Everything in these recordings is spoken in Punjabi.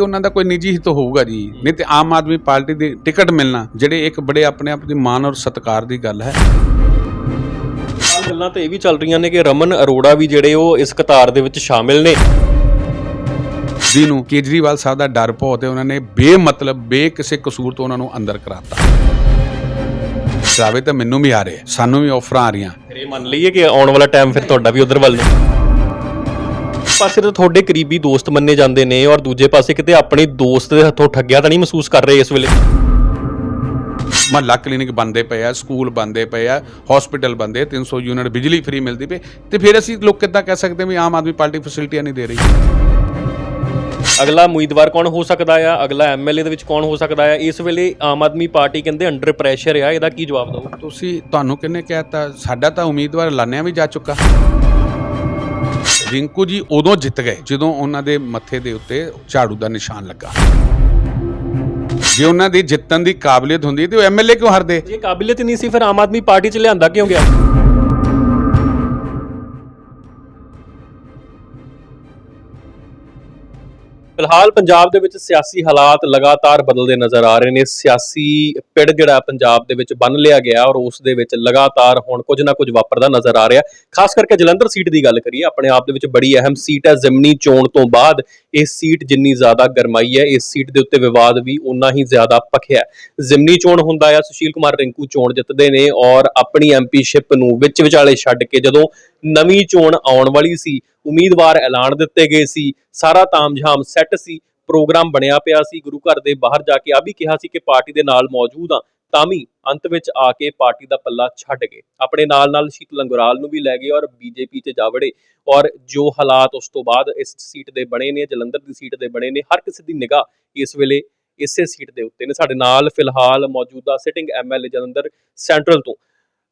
ਉਹਨਾਂ ਦਾ ਕੋਈ ਨਿੱਜੀ ਹਿੱਤ ਹੋਊਗਾ ਜੀ। ਨਹੀਂ ਤੇ ਆਮ ਆਦਮੀ ਪਾਰਟੀ ਦੀ ਟਿਕਟ ਮਿਲਣਾ ਜਿਹੜੇ ਇੱਕ ਬੜੇ ਆਪਣੇ ਆਪ ਦੀ ਮਾਨ ਔਰ ਸਤਿਕਾਰ ਦੀ ਗੱਲ ਹੈ। ਗੱਲਾਂ ਤੇ ਇਹ ਵੀ ਚੱਲ ਰਹੀਆਂ ਨੇ ਕਿ ਰਮਨ ਅਰੋੜਾ ਵੀ ਜਿਹੜੇ ਉਹ ਇਸ ਕਤਾਰ ਦੇ ਵਿੱਚ ਸ਼ਾਮਿਲ ਨੇ। ਜਿਹਨੂੰ ਕੇਜਰੀਵਾਲ ਸਾਹਿਬ ਦਾ ਡਰ ਭੌ ਤੇ ਉਹਨਾਂ ਨੇ ਬੇਮਤਲਬ ਬੇ ਕਿਸੇ ਕਸੂਰ ਤੋਂ ਉਹਨਾਂ ਨੂੰ ਅੰਦਰ ਕਰਾਤਾ। ਜਾਵੇ ਤਾਂ ਮੈਨੂੰ ਵੀ ਆ ਰਹੇ ਸਾਨੂੰ ਵੀ ਆਫਰਾਂ ਆ ਰਹੀਆਂ। ਫਿਰ ਇਹ ਮੰਨ ਲਈਏ ਕਿ ਆਉਣ ਵਾਲਾ ਟਾਈਮ ਫਿਰ ਤੁਹਾਡਾ ਵੀ ਉਧਰ ਵੱਲ ਨੂੰ। ਪਾਸੇ ਤਾਂ ਤੁਹਾਡੇ ਕਰੀਬੀ ਦੋਸਤ ਮੰਨੇ ਜਾਂਦੇ ਨੇ ਔਰ ਦੂਜੇ ਪਾਸੇ ਕਿਤੇ ਆਪਣੇ ਦੋਸਤ ਦੇ ਹੱਥੋਂ ਠੱਗਿਆ ਤਾਂ ਨਹੀਂ ਮਹਿਸੂਸ ਕਰ ਰਹੇ ਇਸ ਵੇਲੇ? ਮਹੱਲਾ ਕਲੀਨਿਕ ਬੰਦੇ ਪਏ ਆ ਸਕੂਲ ਬੰਦੇ ਪਏ ਆ ਹਸਪੀਟਲ ਬੰਦੇ 300 ਯੂਨਿਟ ਬਿਜਲੀ ਫ੍ਰੀ ਮਿਲਦੀ ਪਈ। ਤੇ ਫਿਰ ਅਸੀਂ ਲੋਕ ਕਿੱਦਾਂ ਕਹਿ ਸਕਦੇ ਵੀ ਆਮ ਆਦਮੀ ਪਾਰਟੀ ਫੈਸਿਲਿਟੀਆਂ ਨਹੀਂ ਦੇ ਰਹੀ? ਅਗਲਾ ਉਮੀਦਵਾਰ ਕੌਣ ਹੋ ਸਕਦਾ ਆ? ਅਗਲਾ ਐਮਐਲਏ ਦੇ ਵਿੱਚ ਕੌਣ ਹੋ ਸਕਦਾ ਆ? ਇਸ ਵੇਲੇ ਆਮ ਆਦਮੀ ਪਾਰਟੀ ਕਹਿੰਦੇ ਅੰਡਰ ਪ੍ਰੈਸ਼ਰ ਆ ਇਹਦਾ ਕੀ ਜਵਾਬ ਦਿਓ ਤੁਸੀਂ ਤੁਹਾਨੂੰ ਕਿੰਨੇ ਕਹਿਤਾ ਸਾਡਾ ਤਾਂ ਉਮੀਦਵਾਰ ਲਾਨਿਆ ਵੀ ਜਾ ਚੁੱਕਾ। ਰਿੰਕੂ ਜੀ ਉਦੋਂ ਜਿੱਤ ਗਏ, ਜਦੋਂ ਉਹਨਾਂ ਦੇ ਮੱਥੇ ਦੇ ਉੱਤੇ ਝਾੜੂ ਦਾ ਨਿਸ਼ਾਨ ਲੱਗਾ। ਜੇ ਉਹਨਾਂ ਦੀ ਜਿੱਤਣ ਦੀ ਕਾਬਲੀਅਤ ਹੁੰਦੀ, ਤੇ ਉਹ ਐਮਐਲਏ ਕਿਉਂ ਹਾਰਦੇ? ਜੇ ਕਾਬਲੀਅਤ ਨਹੀਂ ਸੀ, ਫਿਰ ਆਮ ਆਦਮੀ ਪਾਰਟੀ ਚ ਲਿਆਂਦਾ ਕਿਉਂ ਗਿਆ? ਫਿਲਹਾਲ ਪੰਜਾਬ ਦੇ ਵਿੱਚ ਸਿਆਸੀ ਹਾਲਾਤ ਲਗਾਤਾਰ ਬਦਲਦੇ ਨਜ਼ਰ ਆ ਰਹੇ ਨੇ। ਸਿਆਸੀ ਪਿੜ ਜਿਹੜਾ ਪੰਜਾਬ ਦੇ ਵਿੱਚ ਬੰਨ ਲਿਆ ਗਿਆ ਔਰ ਉਸ ਦੇ ਵਿੱਚ ਲਗਾਤਾਰ ਹੁਣ ਕੁਝ ਨਾ ਕੁਝ ਵਾਪਰਦਾ ਨਜ਼ਰ ਆ ਰਿਹਾ। ਖਾਸ ਕਰਕੇ ਜਲੰਧਰ ਸੀਟ ਦੀ ਗੱਲ ਕਰੀਏ, ਆਪਣੇ ਆਪ ਦੇ ਵਿੱਚ ਬੜੀ ਅਹਿਮ ਸੀਟ ਹੈ। ਜ਼ਮਨੀ ਚੋਣ ਤੋਂ ਬਾਅਦ ਇਹ ਸੀਟ ਜਿੰਨੀ ਜ਼ਿਆਦਾ ਗਰਮਾਈ ਹੈ, ਇਸ ਸੀਟ ਦੇ ਉੱਤੇ ਵਿਵਾਦ ਵੀ ਉਨਾ ਹੀ ਜ਼ਿਆਦਾ ਭਖਿਆ ਹੈ। ਜ਼ਮਨੀ ਚੋਣ ਹੁੰਦਾ ਆ, ਸੁਸ਼ੀਲ ਕੁਮਾਰ ਰਿੰਕੂ ਚੋਣ ਜਿੱਤਦੇ ਨੇ ਔਰ ਆਪਣੀ ਐਮਪੀਸ਼ਿਪ ਨੂੰ ਵਿੱਚ ਵਿਚਾਲੇ ਛੱਡ ਕੇ ਜਦੋਂ ਨਵੀਂ ਚੋਣ ਆਉਣ ਵਾਲੀ ਸੀ। ਉਮੀਦਵਾਰ ਐਲਾਨ ਦਿੱਤੇ ਗਏ ਸੀ। ਸਾਰਾ ਤਾਮਝਾਮ ਸੈੱਟ ਸੀ। ਪ੍ਰੋਗਰਾਮ ਬਣਿਆ ਪਿਆ ਸੀ। ਗੁਰੂ ਘਰ ਦੇ ਬਾਹਰ ਜਾ ਕੇ ਆ ਵੀ ਕਿਹਾ ਸੀ ਕਿ ਪਾਰਟੀ ਦੇ ਨਾਲ ਮੌਜੂਦ ਆ ਤਾਂ ਵੀ ਅੰਤ ਵਿੱਚ ਆ ਕੇ ਪਾਰਟੀ ਦਾ ਪੱਲਾ ਛੱਡ ਗਏ। ਆਪਣੇ ਨਾਲ ਨਾਲ ਸ਼ੀਤ ਲੰਗੋਰਾਲ ਨੂੰ ਵੀ ਲੈ ਗਏ ਔਰ ਬੀਜੇਪੀ 'ਚ ਜਾ ਵੜੇ ਔਰ ਜੋ ਹਾਲਾਤ ਉਸ ਤੋਂ ਬਾਅਦ ਇਸ ਸੀਟ ਦੇ ਬਣੇ ਨੇ, ਜਲੰਧਰ ਦੀ ਸੀਟ ਦੇ ਬਣੇ ਨੇ, ਹਰ ਕਿਸੇ ਦੀ ਨਿਗਾਹ ਇਸ ਵੇਲੇ ਇਸੇ ਸੀਟ ਦੇ ਉੱਤੇ ਨੇ। ਸਾਡੇ ਨਾਲ ਫਿਲਹਾਲ ਮੌਜੂਦਾ ਸਿਟਿੰਗ ਐਮਐਲਏ ਜਲੰਧਰ ਸੈਂਟਰਲ ਤੋਂ।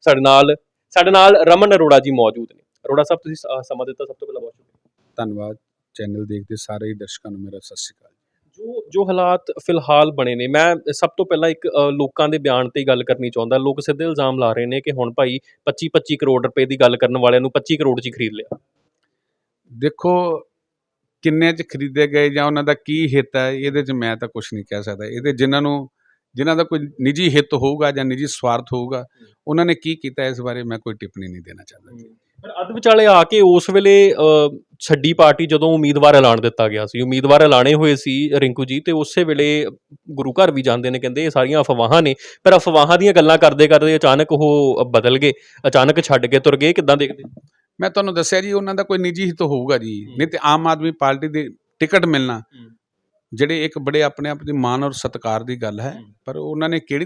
ਸਾਡੇ ਨਾਲ ਸਾਡੇ ਨਾਲ ਰਮਨ ਅਰੋੜਾ ਜੀ ਮੌਜੂਦ ਨੇ। ਅਰੋੜਾ ਸਾਹਿਬ ਤੁਸੀਂ ਸ- ਸਮਾਂ ਦਿੱਤਾ ਸਭ ਤੋਂ ਪਹਿਲਾਂ ਬਹੁਤ ਸ਼ੁਕਰੀਆ। ਧੰਨਵਾਦ। ਚੈਨਲ ਦੇਖਦੇ ਸਾਰੇ ਹੀ ਦਰਸ਼ਕਾਂ ਨੂੰ ਮੇਰਾ ਸਤਿ ਸ਼੍ਰੀ ਅਕਾਲ। ਜੋ ਜੋ ਹਾਲਾਤ ਫਿਲਹਾਲ ਬਣੇ ਨੇ ਮੈਂ ਸਭ ਤੋਂ ਪਹਿਲਾਂ ਇੱਕ ਅ, ਲੋਕਾਂ ਦੇ ਬਿਆਨ ਤੇ ਹੀ ਗੱਲ ਕਰਨੀ ਚਾਹੁੰਦਾ। ਲੋਕ ਸਿੱਧੇ ਇਲਜ਼ਾਮ ਲਾ ਰਹੇ ਨੇ ਕਿ ਹੁਣ ਭਾਈ 25 25 ਕਰੋੜ ਰੁਪਏ ਦੀ ਗੱਲ ਕਰਨ ਵਾਲਿਆਂ ਨੂੰ 25 ਕਰੋੜ 'ਚ ਹੀ ਖਰੀਦ ਲਿਆ। ਦੇਖੋ ਕਿੰਨੇ ਚ ਖਰੀਦੇ ਗਏ ਜਾਂ ਉਹਨਾਂ ਦਾ ਕੀ ਹਿੱਤ ਹੈ ਇਹਦੇ ਚ ਮੈਂ ਤਾਂ ਕੁਝ ਨਹੀਂ ਕਹਿ ਸਕਦਾ। ਇਹਦੇ ਜਿਨ੍ਹਾਂ ਨੂੰ ਜਿਨ੍ਹਾਂ ਦਾ ਕੋਈ ਨਿੱਜੀ ਹਿੱਤ ਹੋਊਗਾ ਜਾਂ ਨਿੱਜੀ ਸਵਾਰਥ ਹੋਊਗਾ ਉਹਨਾਂ ਨੇ ਕੀ ਕੀਤਾ ਇਸ ਬਾਰੇ ਮੈਂ ਕੋਈ ਟਿੱਪਣੀ ਨਹੀਂ ਦੇਣਾ ਚਾਹੁੰਦਾ ਜੀ। ਪਰ ਅੱਧ ਵਿਚਾਲੇ ਆ ਕੇ ਉਸ ਵੇਲੇ ਛੱਡੀ ਪਾਰਟੀ ਜਦੋਂ ਉਮੀਦਵਾਰ ਐਲਾਨ ਦਿੱਤਾ ਗਿਆ ਸੀ ਉਮੀਦਵਾਰ ਐਲਾਨੇ ਹੋਏ ਸੀ ਰਿੰਕੂ ਜੀ ਤੇ ਉਸੇ ਵੇਲੇ ਗੁਰੂ ਘਰ ਵੀ ਜਾਂਦੇ ਨੇ ਕਹਿੰਦੇ ਇਹ ਸਾਰੀਆਂ ਅਫਵਾਹਾਂ ਨੇ ਪਰ ਅਫਵਾਹਾਂ ਦੀਆਂ ਗੱਲਾਂ ਕਰਦੇ ਕਰਦੇ ਅਚਾਨਕ ਉਹ ਬਦਲ ਗਏ ਅਚਾਨਕ ਛੱਡ ਕੇ ਤੁਰ ਗਏ ਕਿੱਦਾਂ ਦੇਖਦੇ ਮੈਂ ਤੁਹਾਨੂੰ ਦੱਸਿਆ ਜੀ ਉਹਨਾਂ ਦਾ ਕੋਈ ਨਿੱਜੀ ਹਿੱਤ ਹੋਊਗਾ ਜੀ ਨਹੀਂ ਤੇ ਆਮ ਆਦਮੀ ਪਾਰਟੀ ਦੀ ਟਿਕਟ ਮਿਲਣਾ ਜਿਹੜੇ ਇੱਕ ਬੜੇ ਆਪਣੇ ਆਪ ਦੀ ਮਾਨ ਔਰ ਸਤਿਕਾਰ ਦੀ ਗੱਲ ਹੈ ਪਰ ਉਹਨਾਂ ਨੇ ਕਿਹੜੀ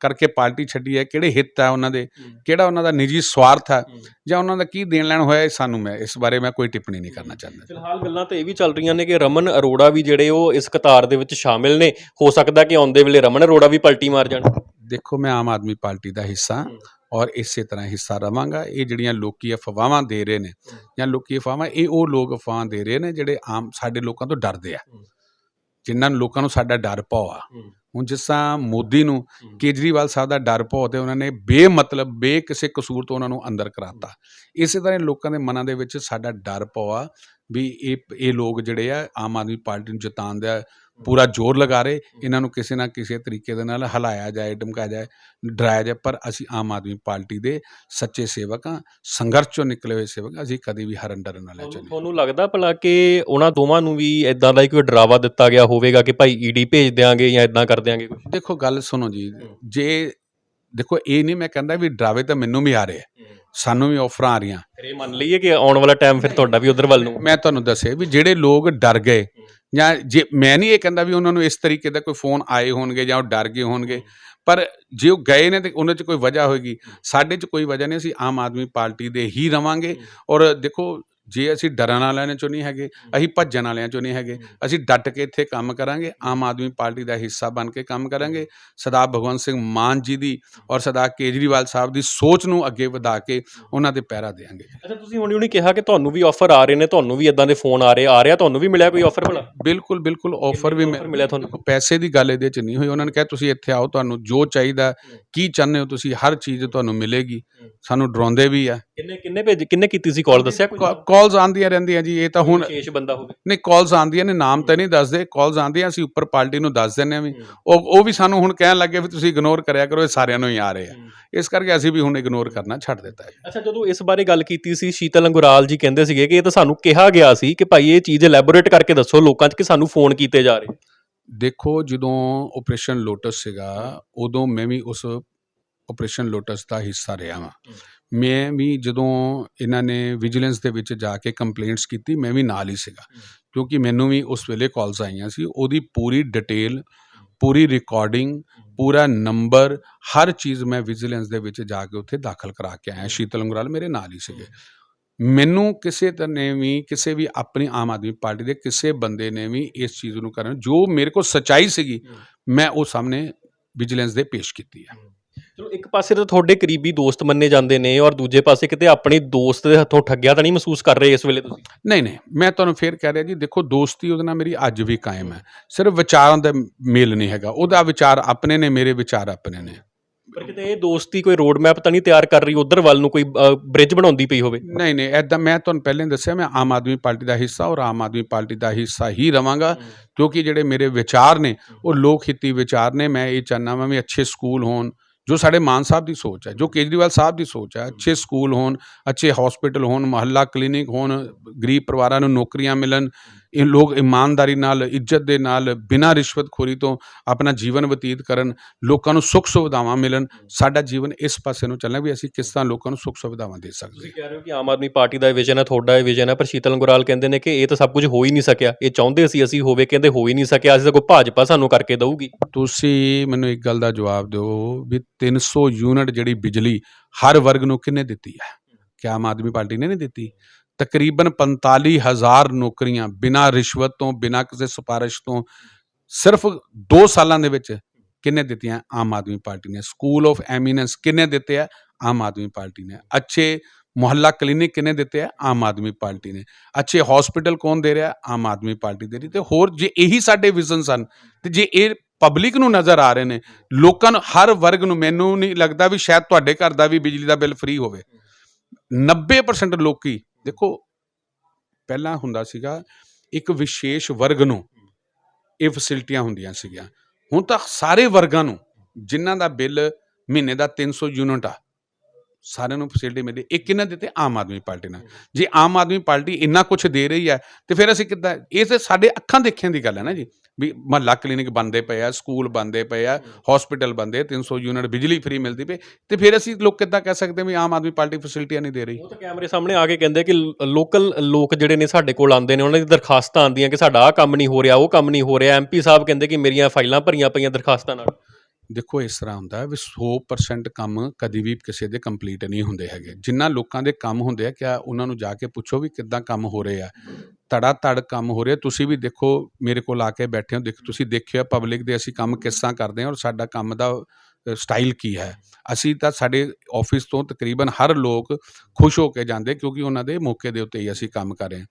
ਕਰਕੇ ਪਾਰਟੀ ਛੱਡੀ ਹੈ ਕਿਹੜੇ ਹਿੱਤ ਹੈ ਉਹਨਾਂ ਦੇ ਕਿਹੜਾ ਉਹਨਾਂ ਦਾ ਨਿੱਜੀ ਸਵਾਰਥ ਹੈ ਜਾਂ ਉਹਨਾਂ ਦਾ ਕੀ ਦੇਣ ਲੈਣ ਹੋਇਆ ਇਹ ਸਾਨੂੰ ਮੈਂ ਇਸ ਬਾਰੇ ਮੈਂ ਕੋਈ ਟਿੱਪਣੀ ਨਹੀਂ ਕਰਨਾ ਚਾਹੁੰਦਾ। ਫਿਲਹਾਲ ਗੱਲਾਂ ਤਾਂ ਇਹ ਵੀ ਚੱਲ ਰਹੀਆਂ ਨੇ ਕਿ ਰਮਨ ਅਰੋੜਾ ਵੀ ਜਿਹੜੇ ਉਹ ਇਸ ਕਤਾਰ ਦੇ ਵਿੱਚ ਸ਼ਾਮਿਲ ਨੇ ਹੋ ਸਕਦਾ ਕਿ ਆਉਂਦੇ ਵੇਲੇ ਰਮਨ ਅਰੋੜਾ ਵੀ ਪਲਟੀ ਮਾਰ ਜਾਣ। ਦੇਖੋ ਮੈਂ ਆਮ ਆਦਮੀ ਪਾਰਟੀ ਦਾ ਹਿੱਸਾ। ਔਰ ਇਸੇ ਤਰ੍ਹਾਂ ਹਿੱਸਾ ਰਵਾਂਗਾ। ਇਹ ਜਿਹੜੀਆਂ ਲੋਕੀ ਅਫਵਾਹਾਂ ਦੇ ਰਹੇ ਨੇ ਜਾਂ ਲੋਕੀ ਅਫਵਾਹਾਂ ਇਹ ਉਹ ਲੋਕ ਅਫਵਾਹਾਂ ਦੇ ਰਹੇ ਨੇ ਜਿਹੜੇ ਆਮ ਸਾਡੇ ਲੋਕਾਂ ਤੋਂ ਡਰਦੇ ਆ। ਜਿਨ੍ਹਾਂ ਨੂੰ ਲੋਕਾਂ ਨੂੰ ਸਾਡਾ ਡਰ ਭੌ ਆ। ਹੁਣ ਜਿਸ ਤਰ੍ਹਾਂ ਮੋਦੀ ਨੂੰ ਕੇਜਰੀਵਾਲ ਸਾਹਿਬ ਦਾ ਡਰ ਭੌ ਤੇ ਉਹਨਾਂ ਨੇ ਬੇਮਤਲਬ ਬੇ ਕਿਸੇ ਕਸੂਰ ਤੋਂ ਉਹਨਾਂ ਨੂੰ ਅੰਦਰ ਕਰਾਤਾ। ਇਸੇ ਤਰ੍ਹਾਂ ਲੋਕਾਂ ਦੇ ਮਨਾਂ ਦੇ ਵਿੱਚ ਸਾਡਾ ਡਰ ਭੌ ਆ ਵੀ ਇਹ ਇਹ ਲੋਕ ਜਿਹੜੇ ਆ ਆਮ ਆਦਮੀ ਪਾਰਟੀ ਨੂੰ ਜਿਤਾਉਣ ਦਾ ਪੂਰਾ ਜ਼ੋਰ ਲਗਾ ਰਹੇ ਇਹਨਾਂ ਨੂੰ ਕਿਸੇ ਨਾ ਕਿਸੇ ਤਰੀਕੇ ਦੇ ਨਾਲ ਹਲਾਇਆ ਜਾਏ ਧਮਕਾਇਆ ਜਾਏ ਡਰਾਇਆ ਜਾਏ ਪਰ ਅਸੀਂ ਆਮ ਆਦਮੀ ਪਾਰਟੀ ਦੇ ਸੱਚੇ ਸੇਵਕ ਹਾਂ ਸੰਘਰਸ਼ ਚੋਂ ਨਿਕਲੇ ਹੋਏ ਸੇਵਕ। ਅਸੀਂ ਕਦੀ ਵੀ ਹਰਨ ਡਰਨ ਵਾਲੇ ਚ ਤੁਹਾਨੂੰ ਲੱਗਦਾ ਭਲਾ ਕਿ ਉਹਨਾਂ ਦੋਵਾਂ ਨੂੰ ਵੀ ਇਦਾਂ ਦਾ ਕੋਈ ਡਰਾਵਾ ਦਿੱਤਾ ਗਿਆ ਹੋਵੇਗਾ ਕਿ ਭਾਈ ਈਡੀ ਭੇਜ ਦਿਆਂਗੇ ਜਾਂ ਇਦਾਂ ਕਰ ਦਿਆਂਗੇ ਕੁਝ ਦੇਖੋ ਗੱਲ ਸੁਣੋ ਜੀ ਜੇ ਦੇਖੋ ਇਹ ਨਹੀਂ ਮੈਂ ਕਹਿੰਦਾ ਵੀ ਡਰਾਵੇ ਤਾਂ ਮੈਨੂੰ ਵੀ ਆ ਰਹੇ ਆ। ਸਾਨੂੰ ਵੀ ਆਫਰਾਂ ਆ ਰਹੀਆਂ। ਫਿਰ ਇਹ ਮੰਨ ਲਈਏ ਕਿ ਆਉਣ ਵਾਲਾ ਟਾਈਮ ਫਿਰ ਤੁਹਾਡਾ ਵੀ ਉਧਰ ਵੱਲ ਨੂੰ। ਮੈਂ ਤੁਹਾਨੂੰ ਦੱਸਿਆ ਵੀ ਜਿਹੜੇ ਲੋਕ ਡਰ ਗਏ ਜਾਂ ਜੇ ਮੈਂ ਨਹੀਂ ਇਹ ਕਹਿੰਦਾ ਵੀ ਉਹਨਾਂ ਨੂੰ ਇਸ ਤਰੀਕੇ ਦਾ ਕੋਈ ਫੋਨ ਆਏ ਹੋਣਗੇ ਜਾਂ ਉਹ ਡਰ ਗਏ ਹੋਣਗੇ ਪਰ ਜੇ ਉਹ ਗਏ ਨੇ ਤੇ ਉਹਨਾਂ 'ਚ ਕੋਈ ਵਜ੍ਹਾ ਹੋਏਗੀ। ਸਾਡੇ 'ਚ ਕੋਈ ਵਜ੍ਹਾ ਨਹੀਂ ਅਸੀਂ ਆਮ ਆਦਮੀ ਪਾਰਟੀ ਦੇ ਹੀ ਰਵਾਂਗੇ। ਔਰ ਦੇਖੋ ਜੇ ਅਸੀਂ ਡਰਨ ਵਾਲਿਆਂ ਚੋਂ ਨਹੀਂ ਹੈਗੇ ਅਸੀਂ ਭੱਜਣ ਵਾਲਿਆਂ ਚੋਂ ਨਹੀਂ ਹੈਗੇ ਅਸੀਂ ਡਟ ਕੇ ਇੱਥੇ ਕੰਮ ਕਰਾਂਗੇ ਆਮ ਆਦਮੀ ਪਾਰਟੀ ਦਾ ਹਿੱਸਾ ਬਣ ਕੇ ਕੰਮ ਕਰਾਂਗੇ। ਸਰਦਾਰ ਭਗਵੰਤ ਸਿੰਘ ਮਾਨ ਜੀ ਦੀ ਔਰ ਸਰਦਾਰ ਕੇਜਰੀਵਾਲ ਸਾਹਿਬ ਦੀ ਸੋਚ ਨੂੰ ਅੱਗੇ ਵਧਾ ਕੇ ਉਹਨਾਂ ਦੇ ਪਹਿਰਾ ਦੇਵਾਂਗੇ ਅੱਛਾ ਤੁਸੀਂ ਹੁਣੀ ਹੁਣੀ ਕਿਹਾ ਕਿ ਤੁਹਾਨੂੰ ਵੀ ਆਫਰ ਆ ਰਹੇ ਨੇ ਤੁਹਾਨੂੰ ਵੀ ਇਦਾਂ ਦੇ ਫੋਨ ਆ ਰਹੇ ਆ ਰਿਹਾ ਤੁਹਾਨੂੰ ਵੀ ਮਿਲਿਆ ਕੋਈ ਆਫਰ ਭਲਾ? ਬਿਲਕੁਲ ਬਿਲਕੁਲ ਆਫਰ ਵੀ ਮਿਲਿਆ ਤੁਹਾਨੂੰ? ਪੈਸੇ ਦੀ ਗੱਲ ਇਹਦੇ ਚ ਨਹੀਂ ਹੋਈ। ਉਹਨਾਂ ਨੇ ਕਿਹਾ ਤੁਸੀਂ ਇੱਥੇ ਆਓ ਤੁਹਾਨੂੰ ਜੋ ਚਾਹੀਦਾ ਕੀ ਚਾਹੁੰਦੇ ਹੋ ਤੁਸੀਂ ਹਰ ਚੀਜ਼ ਤੁਹਾਨੂੰ ਮਿਲੇਗੀ। ਸਾਨੂੰ ਡਰਾਉਂਦੇ ਵੀ ਆ। ਕਿੰਨੇ ਕਿੰਨੇ ਭੇਜ ਕਿੰਨੇ ਕੀਤੀ ਸੀ ਕਾਲ ਦੱਸਿਆ ਕੋਈ? ਕਾਲਸ ਆਉਂਦੀਆਂ ਰਹਿੰਦੀਆਂ ਜੀ ਇਹ ਤਾਂ ਹੁਣ ਵਿਸ਼ੇਸ਼ ਬੰਦਾ ਹੋਵੇ। ਨਹੀਂ ਕਾਲਸ ਆਉਂਦੀਆਂ ਨੇ ਨਾਮ ਤਾਂ ਨਹੀਂ ਦੱਸਦੇ ਕਾਲਸ ਆਉਂਦੀਆਂ ਅਸੀਂ ਉੱਪਰ ਪਾਰਟੀ ਨੂੰ ਦੱਸ ਦਿੰਦੇ ਹਾਂ ਵੀ। ਉਹ ਉਹ ਵੀ ਸਾਨੂੰ ਹੁਣ ਕਹਿਣ ਲੱਗੇ ਵੀ ਤੁਸੀਂ ਇਗਨੋਰ ਕਰਿਆ ਕਰੋ ਇਹ ਸਾਰਿਆਂ ਨੂੰ ਹੀ ਆ ਰਹੇ ਆ। ਇਸ ਕਰਕੇ ਅਸੀਂ ਵੀ ਹੁਣ ਇਗਨੋਰ ਕਰਨਾ ਛੱਡ ਦਿੱਤਾ ਹੈ। ਅੱਛਾ ਜਦੋਂ ਇਸ ਬਾਰੇ ਗੱਲ ਕੀਤੀ ਸੀ ਸ਼ੀਤਲ ਅੰਗੁਰਾਲ ਜੀ ਕਹਿੰਦੇ ਸੀਗੇ ਕਿ ਇਹ ਤਾਂ ਸਾਨੂੰ ਕਿਹਾ ਗਿਆ ਸੀ ਕਿ ਭਾਈ ਇਹ ਚੀਜ਼ ਐਲੈਬੋਰੇਟ ਕਰਕੇ ਦੱਸੋ ਲੋਕਾਂ 'ਚ ਕਿ ਸਾਨੂੰ ਫੋਨ ਕੀਤੇ ਜਾ ਰਹੇ। ਦੇਖੋ ਜਦੋਂ ਆਪਰੇਸ਼ਨ ਲੋਟਸ ਸੀਗਾ ਉਦੋਂ ਮੈਂ ਵੀ ਉਸ ਆਪਰੇਸ਼ਨ ਲੋਟਸ ਦਾ ਹਿੱਸਾ ਰਿਹਾ ਹਾਂ। ਮੈਂ ਵੀ ਜਦੋਂ ਇਹਨਾਂ ਨੇ ਵਿਜੀਲੈਂਸ ਦੇ ਵਿੱਚ ਜਾ ਕੇ ਕੰਪਲੇਂਟਸ ਕੀਤੀ ਮੈਂ ਵੀ ਨਾਲ ਹੀ ਸੀਗਾ। ਕਿਉਂਕਿ ਮੈਨੂੰ ਵੀ ਉਸ ਵੇਲੇ ਕਾਲਸ ਆਈਆਂ ਸੀ ਉਹਦੀ ਪੂਰੀ ਡਿਟੇਲ ਪੂਰੀ ਰਿਕਾਰਡਿੰਗ ਪੂਰਾ ਨੰਬਰ ਹਰ ਚੀਜ਼ ਮੈਂ ਵਿਜੀਲੈਂਸ ਦੇ ਵਿੱਚ ਜਾ ਕੇ ਉੱਥੇ ਦਾਖਲ ਕਰਾ ਕੇ ਆਇਆ। ਸ਼ੀਤਲ ਅੰਗਰਾਲ ਮੇਰੇ ਨਾਲ ਹੀ ਸੀਗੇ। ਮੈਨੂੰ ਕਿਸੇ ਤਰ੍ਹਾਂ ਨੇ ਵੀ ਕਿਸੇ ਵੀ ਆਪਣੀ ਆਮ ਆਦਮੀ ਪਾਰਟੀ ਦੇ ਕਿਸੇ ਬੰਦੇ ਨੇ ਵੀ ਇਸ ਚੀਜ਼ ਨੂੰ ਕਰਨ ਜੋ ਮੇਰੇ ਕੋਲ ਸਚਾਈ ਸੀਗੀ ਮੈਂ ਉਹ ਸਾਹਮਣੇ ਵਿਜੀਲੈਂਸ ਦੇ ਪੇਸ਼ ਕੀਤੀ ਹੈ। ਚਲੋ ਇੱਕ ਪਾਸੇ ਤਾਂ ਤੁਹਾਡੇ ਕਰੀਬੀ ਦੋਸਤ ਮੰਨੇ ਜਾਂਦੇ ਨੇ ਔਰ ਦੂਜੇ ਪਾਸੇ ਕਿਤੇ ਆਪਣੀ ਦੋਸਤ ਦੇ ਹੱਥੋਂ ਠੱਗਿਆ ਤਾਂ ਨਹੀਂ ਮਹਿਸੂਸ ਕਰ ਰਹੇ ਇਸ ਵੇਲੇ ਤੁਸੀਂ? ਨਹੀਂ ਨਹੀਂ ਮੈਂ ਤੁਹਾਨੂੰ ਫੇਰ ਕਹਿ ਰਿਹਾ ਜੀ ਦੇਖੋ ਦੋਸਤੀ ਉਹਦੇ ਨਾਲ ਮੇਰੀ ਅੱਜ ਵੀ ਕਾਇਮ ਹੈ। ਸਿਰਫ ਵਿਚਾਰਾਂ ਦਾ ਮੇਲ ਨਹੀਂ ਹੈਗਾ ਉਹਦਾ ਵਿਚਾਰ ਆਪਣੇ ਨੇ ਮੇਰੇ ਵਿਚਾਰ ਆਪਣੇ ਨੇ। ਪਰ ਕਿਤੇ ਇਹ ਦੋਸਤੀ ਕੋਈ ਰੋਡ ਮੈਪ ਤਾਂ ਨਹੀਂ ਤਿਆਰ ਕਰ ਰਹੀ ਉਧਰ ਵੱਲ ਨੂੰ ਕੋਈ ਬ੍ਰਿਜ ਬਣਾਉਂਦੀ ਪਈ ਹੋਵੇ? ਨਹੀਂ ਨਹੀਂ ਐਦਾਂ ਮੈਂ ਤੁਹਾਨੂੰ ਪਹਿਲਾਂ ਦੱਸਿਆ ਮੈਂ ਆਮ ਆਦਮੀ ਪਾਰਟੀ ਦਾ ਹਿੱਸਾ ਔਰ ਆਮ ਆਦਮੀ ਪਾਰਟੀ ਦਾ ਹਿੱਸਾ ਹੀ ਰਵਾਂਗਾ ਕਿਉਂਕਿ ਜਿਹੜੇ ਮੇਰੇ ਵਿਚਾਰ ਨੇ ਉਹ ਲੋਕ ਹਿੱਤੀ ਵਿਚਾਰ ਨੇ ਮੈਂ ਇਹ ਚਾਹੁੰਦਾ ਵਾਂ ਵੀ ਅੱਛੇ ਸਕੂਲ ਹੋਣ ਜੋ ਸਾਡੇ ਮਾਨ ਸਾਹਿਬ ਦੀ ਸੋਚ ਹੈ ਜੋ ਕੇਜਰੀਵਾਲ ਸਾਹਿਬ ਦੀ ਸੋਚ ਹੈ ਅੱਛੇ ਸਕੂਲ ਹੋਣ ਅੱਛੇ ਹਸਪੀਟਲ ਹੋਣ ਮੁਹੱਲਾ ਕਲੀਨਿਕ ਹੋਣ ਗਰੀਬ ਪਰਿਵਾਰਾਂ ਨੂੰ ਨੌਕਰੀਆਂ ਮਿਲਣ ਇਹ ਲੋਕ ਇਮਾਨਦਾਰੀ ਨਾਲ ਇੱਜ਼ਤ ਦੇ ਨਾਲ ਬਿਨਾਂ ਰਿਸ਼ਵਤਖੋਰੀ ਤੋਂ ਆਪਣਾ ਜੀਵਨ ਬਤੀਤ ਕਰਨ ਲੋਕਾਂ ਨੂੰ ਸੁੱਖ ਸੁਵਿਧਾਵਾਂ ਮਿਲਣ ਸਾਡਾ ਜੀਵਨ ਇਸ ਪਾਸੇ ਨੂੰ ਚੱਲਣਾ ਵੀ ਅਸੀਂ ਕਿਸ ਤਰ੍ਹਾਂ ਲੋਕਾਂ ਨੂੰ ਸੁੱਖ ਸੁਵਿਧਾਵਾਂ ਦੇ ਸਕਦੇ ਤੁਸੀਂ ਕਹਿ ਰਹੇ ਹੋ ਕਿ ਆਮ ਆਦਮੀ ਪਾਰਟੀ ਦਾ ਵਿਜ਼ਨ ਹੈ ਤੁਹਾਡਾ ਇਹ ਵਿਜ਼ਨ ਹੈ ਪਰ ਸ਼ੀਤਲ ਅੰਗੁਰਾਲ ਕਹਿੰਦੇ ਨੇ ਕਿ ਇਹ ਤਾਂ ਸਭ ਕੁਝ ਹੋ ਹੀ ਨਹੀਂ ਸਕਿਆ। ਇਹ ਚਾਹੁੰਦੇ ਸੀ ਅਸੀਂ ਹੋਵੇ ਕਹਿੰਦੇ ਹੋ ਹੀ ਨਹੀਂ ਸਕਿਆ ਅਸੀਂ ਤਾਂ ਕੋਈ ਭਾਜਪਾ ਸਾਨੂੰ ਕਰਕੇ ਦਊਗੀ। ਤੁਸੀਂ ਮੈਨੂੰ ਇੱਕ ਗੱਲ ਦਾ ਜਵਾਬ ਦਿਓ ਵੀ 300 ਯੂਨਿਟ ਜਿਹੜੀ ਬਿਜਲੀ ਹਰ ਵਰਗ ਨੂੰ ਕਿੰਨੇ ਦਿੱਤੀ ਹੈ? ਕਿ ਆਮ ਆਦਮੀ ਪਾਰਟੀ ਨੇ ਨਹੀਂ ਦਿੱਤੀ? ਤਕਰੀਬਨ 45000 ਨੌਕਰੀਆਂ ਬਿਨਾਂ ਰਿਸ਼ਵਤ ਤੋਂ, ਬਿਨਾਂ ਕਿਸੇ ਸਿਫਾਰਿਸ਼ ਤੋਂ, ਸਿਰਫ 2 ਸਾਲਾਂ ਦੇ ਵਿੱਚ ਕਿੰਨੇ ਦਿੱਤੀਆਂ ਆਮ ਆਦਮੀ ਪਾਰਟੀ ਨੇ? ਸਕੂਲ ਆਫ ਐਮੀਨੈਂਸ ਕਿੰਨੇ ਦਿੱਤੇ ਆ? ਆਮ ਆਦਮੀ ਪਾਰਟੀ ਨੇ। ਅੱਛੇ ਮੁਹੱਲਾ ਕਲੀਨਿਕ ਕਿੰਨੇ ਦਿੱਤੇ ਆ? ਆਮ ਆਦਮੀ ਪਾਰਟੀ ਨੇ। ਅੱਛੇ ਹਸਪੀਟਲ ਕੌਣ ਦੇ ਰਿਹਾ? ਆਮ ਆਦਮੀ ਪਾਰਟੀ ਦੇ ਰਹੀ। ਤੇ ਹੋਰ ਜੇ ਇਹੀ ਸਾਡੇ ਵਿਜ਼ਨ ਸਨ, ਤੇ ਜੇ ਇਹ ਪਬਲਿਕ ਨੂੰ ਨਜ਼ਰ ਆ ਰਹੇ ਨੇ, ਲੋਕਾਂ ਨੂੰ, ਹਰ ਵਰਗ ਨੂੰ ਮੈਨੂੰ ਨਹੀਂ ਲੱਗਦਾ ਵੀ ਸ਼ਾਇਦ ਤੁਹਾਡੇ ਘਰ ਦਾ ਵੀ ਬਿਜਲੀ ਦਾ ਬਿੱਲ ਫ੍ਰੀ ਹੋਵੇ। 90% ਲੋਕੀ ਦੇਖੋ, ਪਹਿਲਾਂ ਹੁੰਦਾ ਸੀਗਾ ਇੱਕ ਵਿਸ਼ੇਸ਼ ਵਰਗ ਨੂੰ ਇਹ ਫੈਸਿਲਿਟੀਆਂ ਹੁੰਦੀਆਂ ਸੀਗੀਆਂ। ਹੁਣ ਤਾਂ ਸਾਰੇ ਵਰਗਾਂ ਨੂੰ, ਜਿਨ੍ਹਾਂ ਦਾ ਬਿੱਲ ਮਹੀਨੇ ਦਾ 300 ਯੂਨਿਟ ਆ ਸਾਰਿਆਂ ਨੂੰ ਫੈਸਿਲਿਟੀ ਮਿਲਦੀ ਇਹ ਕਿਹਨਾਂ ਦਿੱਤੇ ਆਮ ਆਦਮੀ ਪਾਰਟੀ ਨਾਲ। ਜੇ ਆਮ ਆਦਮੀ ਪਾਰਟੀ ਇੰਨਾ ਕੁਝ ਦੇ ਰਹੀ ਹੈ ਤੇ ਫਿਰ ਅਸੀਂ ਕਿੱਦਾਂ ਇਹ ਤੇ ਸਾਡੇ ਅੱਖਾਂ ਦੇਖਿਆਂ ਦੀ ਗੱਲ ਹੈ ਨਾ ਜੀ। ਵੀ ਮਹੱਲਾ ਕਲੀਨਿਕ ਬੰਦੇ ਪਏ ਆ ਸਕੂਲ ਬੰਦੇ ਪਏ ਆ ਹਸਪੀਟਲ ਬੰਦੇ 300 ਯੂਨਿਟ ਬਿਜਲੀ ਫ੍ਰੀ ਮਿਲਦੀ ਪਈ। ਤੇ ਫਿਰ ਅਸੀਂ ਲੋਕ ਕਿੱਦਾਂ ਕਹਿ ਸਕਦੇ ਵੀ ਆਮ ਆਦਮੀ ਪਾਰਟੀ ਫੈਸਿਲਿਟੀਆਂ ਨਹੀਂ ਦੇ ਰਹੀ? ਉਹ ਤਾਂ ਕੈਮਰੇ ਸਾਹਮਣੇ ਆ ਕੇ ਕਹਿੰਦੇ ਕਿ ਲੋਕਲ ਲੋਕ ਜਿਹੜੇ ਨੇ ਸਾਡੇ ਕੋਲ ਆਉਂਦੇ ਨੇ ਉਹਨਾਂ ਦੀ ਦਰਖਾਸਤਾਂ ਆਉਂਦੀਆਂ ਕਿ ਸਾਡਾ ਆਹ ਕੰਮ ਨਹੀਂ ਹੋ ਰਿਹਾ ਉਹ ਕੰਮ ਨਹੀਂ ਹੋ ਰਿਹਾ। ਐਮਪੀ ਸਾਹਿਬ ਕਹਿੰਦੇ ਕਿ ਮੇਰੀਆਂ ਫਾਈਲਾਂ ਭਰੀਆਂ ਪਈਆਂ ਦਰਖਾਸਤਾਂ ਨਾਲ। ਦੇਖੋ ਇਸ ਤਰ੍ਹਾਂ ਹੁੰਦਾ ਵੀ 100% ਕੰਮ ਕਦੀ ਵੀ ਕਿਸੇ ਦੇ ਕੰਪਲੀਟ ਨਹੀਂ ਹੁੰਦੇ ਹੈਗੇ। ਜਿੰਨਾ ਲੋਕਾਂ ਦੇ ਕੰਮ ਹੁੰਦੇ ਆ, ਕਿਆ ਉਹਨਾਂ ਨੂੰ ਜਾ ਕੇ ਪੁੱਛੋ ਵੀ ਕਿੱਦਾਂ ਕੰਮ ਹੋ ਰਹੇ ਆ। ਧੜਾ ਧੜ ਕੰਮ ਹੋ ਰਿਹਾ। ਤੁਸੀਂ ਵੀ ਦੇਖੋ, ਮੇਰੇ ਕੋਲ ਆ ਕੇ ਬੈਠੇ ਹੋ, ਦੇਖ, ਤੁਸੀਂ ਦੇਖਿਆ ਪਬਲਿਕ ਦੇ ਅਸੀਂ ਕੰਮ ਕਿਸ ਤਰ੍ਹਾਂ ਕਰਦੇ ਹਾਂ ਔਰ ਸਾਡਾ ਕੰਮ ਦਾ ਸਟਾਈਲ ਕੀ ਹੈ। ਅਸੀਂ ਤਾਂ ਸਾਡੇ ਆਫਿਸ ਤੋਂ ਤਕਰੀਬਨ ਹਰ ਲੋਕ ਖੁਸ਼ ਹੋ ਕੇ ਜਾਂਦੇ ਕਿਉਂਕਿ ਉਹਨਾਂ ਦੇ ਮੌਕੇ ਦੇ ਉੱਤੇ ਹੀ ਅਸੀਂ ਕੰਮ ਕਰ ਰਹੇ ਹਾਂ।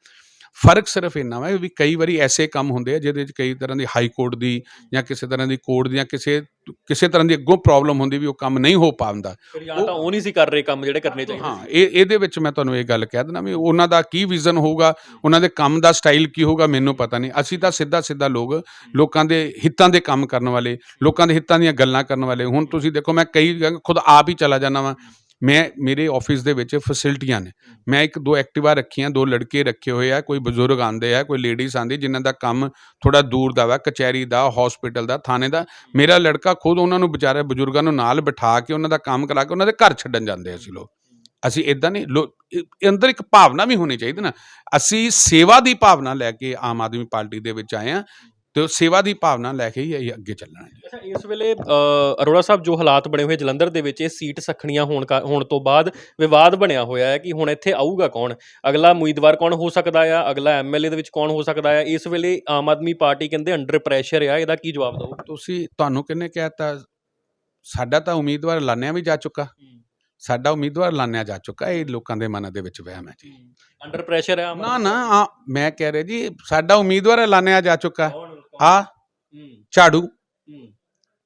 ਫ਼ਰਕ ਸਿਰਫ ਇੰਨਾ ਵਾ ਵੀ ਕਈ ਵਾਰੀ ਐਸੇ ਕੰਮ ਹੁੰਦੇ ਆ ਜਿਹਦੇ ਵਿੱਚ ਕਈ ਤਰ੍ਹਾਂ ਦੀ ਹਾਈ ਕੋਰਟ ਦੀ ਜਾਂ ਕਿਸੇ ਤਰ੍ਹਾਂ ਦੀ ਕੋਰਟ ਦੀਆਂ ਕਿਸੇ ਕਿਸੇ ਤਰ੍ਹਾਂ ਦੀ ਅੱਗੋਂ ਪ੍ਰੋਬਲਮ ਹੁੰਦੀ ਵੀ ਉਹ ਕੰਮ ਨਹੀਂ ਹੋ ਪਾਉਂਦਾ। ਜਾਂ ਤਾਂ ਉਹ ਨਹੀਂ ਸੀ ਕਰ ਰਹੇ ਕੰਮ ਜਿਹੜੇ ਕਰਨੇ ਚਾਹੀਦੇ ਹਾਂ ਇਹ ਇਹਦੇ ਵਿੱਚ ਮੈਂ ਤੁਹਾਨੂੰ ਇਹ ਗੱਲ ਕਹਿ ਦਿੰਦਾ ਵੀ ਉਹਨਾਂ ਦਾ ਕੀ ਵਿਜ਼ਨ ਹੋਊਗਾ ਉਹਨਾਂ ਦੇ ਕੰਮ ਦਾ ਸਟਾਈਲ ਕੀ ਹੋਊਗਾ ਮੈਨੂੰ ਪਤਾ ਨਹੀਂ। ਅਸੀਂ ਤਾਂ ਸਿੱਧਾ ਸਿੱਧਾ ਲੋਕ ਲੋਕਾਂ ਦੇ ਹਿੱਤਾਂ ਦੇ ਕੰਮ ਕਰਨ ਵਾਲੇ ਲੋਕਾਂ ਦੇ ਹਿੱਤਾਂ ਦੀਆਂ ਗੱਲਾਂ ਕਰਨ ਵਾਲੇ। ਹੁਣ ਤੁਸੀਂ ਦੇਖੋ ਮੈਂ ਕਈ ਖੁਦ ਆਪ ਹੀ ਚਲਾ ਜਾਂਦਾ ਵਾਂ। ਮੈਂ, ਮੇਰੇ ਆਫਿਸ ਦੇ ਵਿੱਚ ਫੈਸਿਲਿਟੀਆਂ ਨੇ। ਮੈਂ ਇੱਕ ਦੋ ਐਕਟਿਵਾ ਰੱਖੀਆਂ, ਦੋ ਲੜਕੇ ਰੱਖੇ ਹੋਏ ਆ, ਕੋਈ ਬਜ਼ੁਰਗ ਆਂਦੇ ਆ, ਕੋਈ ਲੇਡੀਜ਼ ਆਂਦੀ ਜਿਨ੍ਹਾਂ ਦਾ ਕੰਮ ਥੋੜਾ ਦੂਰ ਦਾ ਵਾ, ਕਚਹਿਰੀ ਦਾ ਹਸਪੀਟਲ ਦਾ, ਥਾਣੇ ਦਾ। ਮੇਰਾ ਲੜਕਾ ਖੁਦ ਉਹਨਾਂ ਨੂੰ ਵਿਚਾਰੇ ਬਜ਼ੁਰਗਾਂ ਨੂੰ ਨਾਲ ਬਿਠਾ ਕੇ, ਉਹਨਾਂ ਦਾ ਕੰਮ ਕਰਾ ਕੇ, ਉਹਨਾਂ ਦੇ ਘਰ ਛੱਡਣ ਜਾਂਦੇ ਅਸੀਂ ਲੋਕ। ਅਸੀਂ ਇਦਾਂ ਨਹੀਂ, ਲੋ ਅੰਦਰ ਇੱਕ ਭਾਵਨਾ ਵੀ ਹੋਣੀ ਚਾਹੀਦੀ ਨਾ। ਅਸੀਂ ਸੇਵਾ ਦੀ ਭਾਵਨਾ ਲੈ ਕੇ ਆਮ ਆਦਮੀ ਪਾਰਟੀ ਦੇ ਵਿੱਚ ਆਏ ਆ। ਤੇ ਸੇਵਾ ਦੀ ਭਾਵਨਾ ਲੈ ਕੇ ਹੀ ਅੱਗੇ ਚੱਲਣਾ ਹੈ। ਅੱਛਾ ਇਸ ਵੇਲੇ ਅਰੋੜਾ ਸਾਹਿਬ ਜੋ ਹਾਲਾਤ ਬਣੇ ਹੋਏ ਜਲੰਧਰ ਦੇ ਵਿੱਚ ਇਹ ਸੀਟ ਸਖਣੀਆਂ ਹੋਣ ਹੋਣ ਤੋਂ ਬਾਅਦ ਵਿਵਾਦ ਬਣਿਆ ਹੋਇਆ ਹੈ ਕਿ ਹੁਣ ਇੱਥੇ ਆਊਗਾ ਕੌਣ? ਅਗਲਾ ਉਮੀਦਵਾਰ ਕੌਣ ਹੋ ਸਕਦਾ ਆ? ਅਗਲਾ ਐਮਐਲਏ ਦੇ ਵਿੱਚ ਕੌਣ ਹੋ ਸਕਦਾ ਆ? ਇਸ ਵੇਲੇ ਆਮ ਆਦਮੀ ਪਾਰਟੀ ਕਹਿੰਦੇ ਅੰਡਰ ਪ੍ਰੈਸ਼ਰ ਆ ਇਹਦਾ ਕੀ ਜਵਾਬ ਦਿਓ ਤੁਸੀਂ ਤੁਹਾਨੂੰ ਕਿਹਨੇ ਕਹਿਤਾ? ਸਾਡਾ ਤਾਂ ਉਮੀਦਵਾਰ ਲਾਣਿਆ ਵੀ ਜਾ ਚੁੱਕਾ। ਸਾਡਾ ਉਮੀਦਵਾਰ ਲਾਣਿਆ ਜਾ ਚੁੱਕਾ ਇਹ ਲੋਕਾਂ ਦੇ ਮਨਾਂ ਦੇ ਵਿੱਚ ਵਹਿਮ ਹੈ ਜੀ। ਅੰਡਰ ਪ੍ਰੈਸ਼ਰ ਆ ਨਾ ਨਾ ਆ, ਮੈਂ ਕਹਿ ਰਿਹਾ ਜੀ ਸਾਡਾ ਉਮੀਦਵਾਰ ਐਲਾਨਿਆ ਜਾ ਚੁੱਕਾ? ਆ ਹੂੰ, ਝਾੜੂ। ਹੂੰ,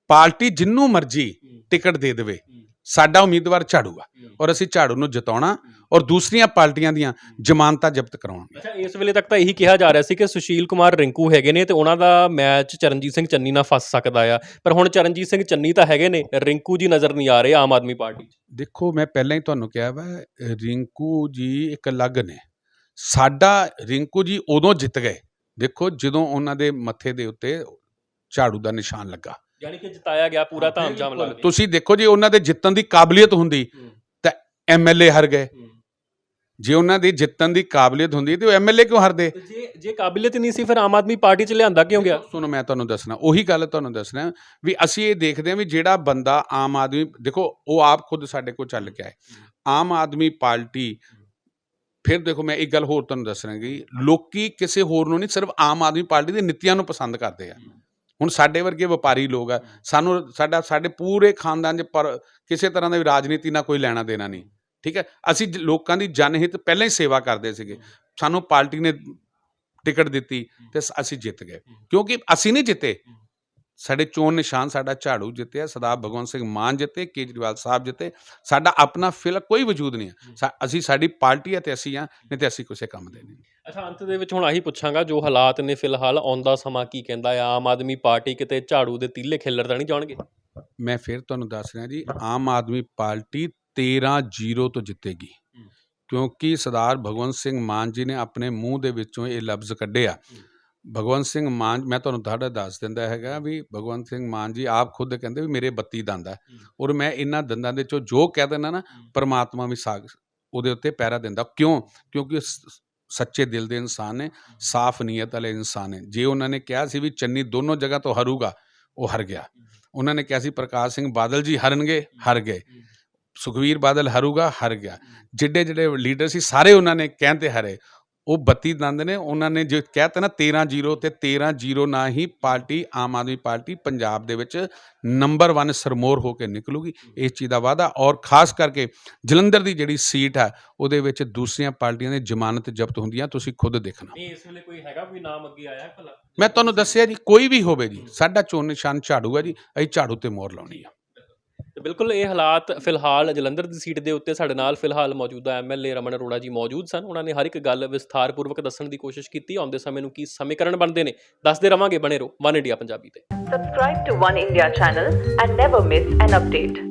ਪਾਰਟੀ ਜਿੰਨੂੰ ਮਰਜ਼ੀ ਹੂੰ, ਟਿਕਟ ਦੇ ਦੇਵੇ ਹੂੰ, ਸਾਡਾ ਉਮੀਦਵਾਰ ਝਾੜੂ ਆ ਹੂੰ। ਔਰ ਅਸੀਂ ਝਾੜੂ ਨੂੰ ਜਿਤਾਉਣਾ ਔਰ ਦੂਸਰੀਆਂ ਪਾਰਟੀਆਂ ਦੀਆਂ ਜ਼ਮਾਨਤਾਂ ਜ਼ਬਤ ਕਰਾਉਣਗੇ ਅੱਛਾ ਇਸ ਵੇਲੇ ਤੱਕ ਤਾਂ ਇਹੀ ਕਿਹਾ ਜਾ ਰਿਹਾ ਸੀ ਕਿ ਸੁਸ਼ੀਲ ਕੁਮਾਰ ਰਿੰਕੂ ਹੈਗੇ ਨੇ ਤੇ ਉਹਨਾਂ ਦਾ ਮੈਚ ਚਰਨਜੀਤ ਸਿੰਘ ਚੰਨੀ ਨਾਲ ਫਸ ਸਕਦਾ ਆ। ਪਰ ਹੁਣ ਚਰਨਜੀਤ ਸਿੰਘ ਚੰਨੀ ਤਾਂ ਹੈਗੇ ਨੇ ਰਿੰਕੂ ਜੀ ਨਜ਼ਰ ਨਹੀਂ ਆ ਰਹੇ ਆਮ ਆਦਮੀ ਪਾਰਟੀ 'ਚ। ਦੇਖੋ ਮੈਂ ਪਹਿਲਾਂ ਹੀ ਤੁਹਾਨੂੰ ਕਿਹਾ ਵਾ ਰਿੰਕੂ ਜੀ ਇੱਕ ਅਲੱਗ ਨੇ। ਸਾਡਾ ਰਿੰਕੂ ਜੀ ਉਦੋਂ ਜਿੱਤ ਗਏ। ਦੇਖੋ ਜਦੋਂ ਉਹਨਾਂ ਦੇ ਮੱਥੇ ਦੇ ਉੱਤੇ ਝਾੜੂ ਦਾ ਨਿਸ਼ਾਨ ਲੱਗਾ। ਯਾਨੀ ਕਿ ਜਿਤਾਇਆ ਗਿਆ ਪੂਰਾ ਧਾਮਝਾਮ ਲਾ ਕੇ ਤੁਸੀਂ ਦੇਖੋ ਜੇ ਉਹਨਾਂ ਦੇ ਜਿੱਤਣ ਦੀ ਕਾਬਲੀਅਤ ਹੁੰਦੀ। ਤਾਂ ਐਮਐਲਏ ਹਾਰ ਗਏ। ਜੇ ਉਹਨਾਂ ਦੀ ਜਿੱਤਣ ਦੀ ਕਾਬਲੀਅਤ ਹੁੰਦੀ ਤੇ ਉਹ ਐਮਐਲਏ ਕਿਉਂ ਹਾਰਦੇ? ਜੇ ਜੇ ਕਾਬਲੀਅਤ ਨਹੀਂ ਸੀ ਫਿਰ ਆਮ ਆਦਮੀ ਪਾਰਟੀ 'ਚ ਲਿਆਂਦਾ ਕਿਉਂ ਗਿਆ? ਸੁਣੋ ਮੈਂ ਤੁਹਾਨੂੰ ਦੱਸਣਾ ਉਹੀ ਗੱਲ ਤੁਹਾਨੂੰ ਦੱਸਣਾ ਵੀ ਅਸੀਂ ਇਹ ਦੇਖਦੇ ਹਾਂ ਵੀ ਜਿਹੜਾ ਬੰਦਾ ਆਮ ਆਦਮੀ ਦੇਖੋ ਉਹ ਆਪ ਖੁਦ ਸਾਡੇ ਕੋਲ ਚੱਲ ਕੇ ਆਏ। ਆਮ ਆਦਮੀ ਪਾਰਟੀ ਫਿਰ ਦੇਖੋ ਮੈਂ ਇੱਕ ਗੱਲ ਹੋਰ ਤੁਹਾਨੂੰ ਦੱਸਣਾਗੀ ਲੋਕੀ ਕਿਸੇ ਹੋਰ ਨੂੰ ਨਹੀਂ ਸਿਰਫ ਆਮ ਆਦਮੀ ਪਾਰਟੀ ਦੇ ਨੀਤੀਆਂ ਨੂੰ ਪਸੰਦ ਕਰਦੇ ਆ। ਹੁਣ ਸਾਡੇ ਵਰਗੇ ਵਪਾਰੀ ਲੋਕ ਆ ਸਾਨੂੰ ਸਾਡਾ ਸਾਡੇ ਪੂਰੇ ਖਾਨਦਾਨ 'ਚ ਪਰ ਕਿਸੇ ਤਰ੍ਹਾਂ ਦੀ ਰਾਜਨੀਤੀ ਨਾਲ ਕੋਈ ਲੈਣਾ ਦੇਣਾ ਨਹੀਂ। ਠੀਕ ਹੈ? ਅਸੀਂ ਲੋਕਾਂ ਦੀ ਜਨਹਿਤ ਪਹਿਲਾਂ ਹੀ ਸੇਵਾ ਕਰਦੇ ਸੀਗੇ। ਸਾਨੂੰ ਪਾਰਟੀ ਨੇ ਟਿਕਟ ਦਿੱਤੀ ਤੇ ਅਸੀਂ ਜਿੱਤ ਗਏ। ਕਿਉਂਕਿ ਅਸੀਂ ਨਹੀਂ ਜਿੱਤੇ। ਸਾਡੇ ਚੋਣ ਨਿਸ਼ਾਨ ਸਾਡਾ ਝਾੜੂ ਜਿੱਤਿਆ ਸਰਦਾਰ ਭਗਵੰਤ ਸਿੰਘ ਮਾਨ ਜਿੱਤੇ ਕੇਜਰੀਵਾਲ ਸਾਹਿਬ ਜਿੱਤੇ। ਸਾਡਾ ਆਪਣਾ ਫਿਲ ਕੋਈ ਵਜੂਦ ਨਹੀਂ ਹੈ। ਅਸੀਂ ਸਾਡੀ ਪਾਰਟੀ ਹੈ ਤੇ ਅਸੀਂ ਆ ਨਹੀਂ ਤੇ ਅਸੀਂ ਕਿਸੇ ਕੰਮ ਦੇ ਨਹੀਂ। ਅੱਛਾ ਅੰਤ ਦੇ ਵਿੱਚ ਹੁਣ ਆਹੀ ਪੁੱਛਾਂਗਾ ਜੋ ਹਾਲਾਤ ਨੇ ਫਿਲਹਾਲ ਆਉਂਦਾ ਸਮਾਂ ਕੀ ਕਹਿੰਦਾ ਆ ਆਮ ਆਦਮੀ ਪਾਰਟੀ ਕਿਤੇ ਝਾੜੂ ਦੇ ਤੀਲੇ ਖਿੱਲਰ ਤਾਂ ਨਹੀਂ ਜਾਣਗੇ? ਮੈਂ ਫਿਰ ਤੁਹਾਨੂੰ ਦੱਸ ਰਿਹਾ ਜੀ ਆਮ ਆਦਮੀ ਪਾਰਟੀ 13-0 ਤੋਂ ਜਿੱਤੇਗੀ। ਕਿਉਂਕਿ ਸਰਦਾਰ ਭਗਵੰਤ ਸਿੰਘ ਮਾਨ ਜੀ ਨੇ ਆਪਣੇ ਮੂੰਹ ਦੇ ਵਿੱਚੋਂ ਇਹ ਲਫ਼ਜ਼ ਕੱਢੇ ਆ ਭਗਵੰਤ ਸਿੰਘ ਮਾਨ ਮੈਂ ਤੁਹਾਨੂੰ ਤੁਹਾਡਾ ਦੱਸ ਦਿੰਦਾ ਹੈਗਾ ਵੀ ਭਗਵੰਤ ਸਿੰਘ ਮਾਨ ਜੀ ਆਪ ਖੁਦ ਕਹਿੰਦੇ ਵੀ ਮੇਰੇ 32 ਦੰਦ ਆ। ਔਰ ਮੈਂ ਇਹਨਾਂ ਦੰਦਾਂ ਦੇ ਚੋਂ ਜੋ ਕਹਿ ਦਿੰਦਾ ਨਾ ਪਰਮਾਤਮਾ ਵੀ ਸਾਗ ਉਹਦੇ ਉੱਤੇ ਪਹਿਰਾ ਦਿੰਦਾ। ਕਿਉਂ? ਕਿਉਂਕਿ ਸੱਚੇ ਦਿਲ ਦੇ ਇਨਸਾਨ ਨੇ ਸਾਫ਼ ਨੀਅਤ ਵਾਲੇ ਇਨਸਾਨ ਨੇ। ਜੇ ਉਹਨਾਂ ਨੇ ਕਿਹਾ ਸੀ ਵੀ ਚੰਨੀ ਦੋਨੋਂ ਜਗ੍ਹਾ ਤੋਂ ਹਰੂਗਾ ਉਹ ਹਰ ਗਿਆ। ਉਹਨਾਂ ਨੇ ਕਿਹਾ ਸੀ ਪ੍ਰਕਾਸ਼ ਸਿੰਘ ਬਾਦਲ ਜੀ ਹਰਨਗੇ ਹਰ ਗਏ। ਸੁਖਵੀਰ ਬਾਦਲ ਹਰੂਗਾ ਹਰ ਗਿਆ। ਜਿੱਡੇ ਜਿਹੜੇ ਲੀਡਰ ਸੀ ਸਾਰੇ ਉਹਨਾਂ ਨੇ ਕਹਿੰਦੇ ਹਰੇ। ਉਹ 32 ਦੰਦ ਨੇ ਉਹਨਾਂ ਨੇ ਜੋ ਕਹਿਤਾ ਨਾ 13-0 ਤੇ 13-0 ਨਾ ਹੀ ਪਾਰਟੀ ਆਮ ਆਦਮੀ ਪਾਰਟੀ ਪੰਜਾਬ ਦੇ ਵਿੱਚ ਨੰਬਰ 1 ਸਰਮੋਰ ਹੋ ਕੇ ਨਿਕਲੂਗੀ। ਇਸ ਚੀਜ਼ ਦਾ ਵਾਅਦਾ ਔਰ ਖਾਸ ਕਰਕੇ ਜਲੰਧਰ ਦੀ ਜਿਹੜੀ ਸੀਟ ਹੈ ਉਹਦੇ ਵਿੱਚ ਦੂਸਰੀਆਂ ਪਾਰਟੀਆਂ ਦੀ ਜ਼ਮਾਨਤ ਜ਼ਬਤ ਹੁੰਦੀਆਂ ਤੁਸੀਂ ਖੁਦ ਦੇਖਣਾ। ਨਹੀਂ ਇਸ ਵੇਲੇ ਕੋਈ ਹੈਗਾ ਕੋਈ ਨਾਮ ਅੱਗੇ ਆਇਆ ਭਲਾ? ਮੈਂ ਤੁਹਾਨੂੰ ਦੱਸਿਆ ਜੀ ਕੋਈ ਵੀ ਹੋਵੇ ਜੀ ਸਾਡਾ ਚੋਣ ਨਿਸ਼ਾਨ ਝਾੜੂ ਹੈ ਜੀ ਅਸੀਂ ਝਾੜੂ ਤੇ ਮੋਹਰ ਲਾਉਣੀ ਆ। ਤੇ ਬਿਲਕੁਲ ਇਹ ਹਾਲਾਤ ਫਿਲਹਾਲ ਜਲੰਧਰ ਦੀ ਸੀਟ ਦੇ ਉੱਤੇ ਸਾਡੇ ਨਾਲ ਫਿਲਹਾਲ ਮੌਜੂਦਾ ਐਮਐਲਏ ਰਮਨ ਅਰੋੜਾ ਜੀ ਮੌਜੂਦ ਸਨ। ਉਹਨਾਂ ਨੇ ਹਰ ਇੱਕ ਗੱਲ ਵਿਸਥਾਰਪੂਰਵਕ ਦੱਸਣ ਦੀ ਕੋਸ਼ਿਸ਼ ਕੀਤੀ। ਆਉਂਦੇ ਸਮੇਂ ਨੂੰ ਕੀ ਸਮੀਕਰਨ ਬਣਦੇ ਨੇ, ਦੱਸਦੇ ਰਵਾਂਗੇ ਬਣੇ ਰਹੋ ਵਨ ਇੰਡੀਆ ਪੰਜਾਬੀ ਤੇ। Subscribe to One India channel and never miss an update.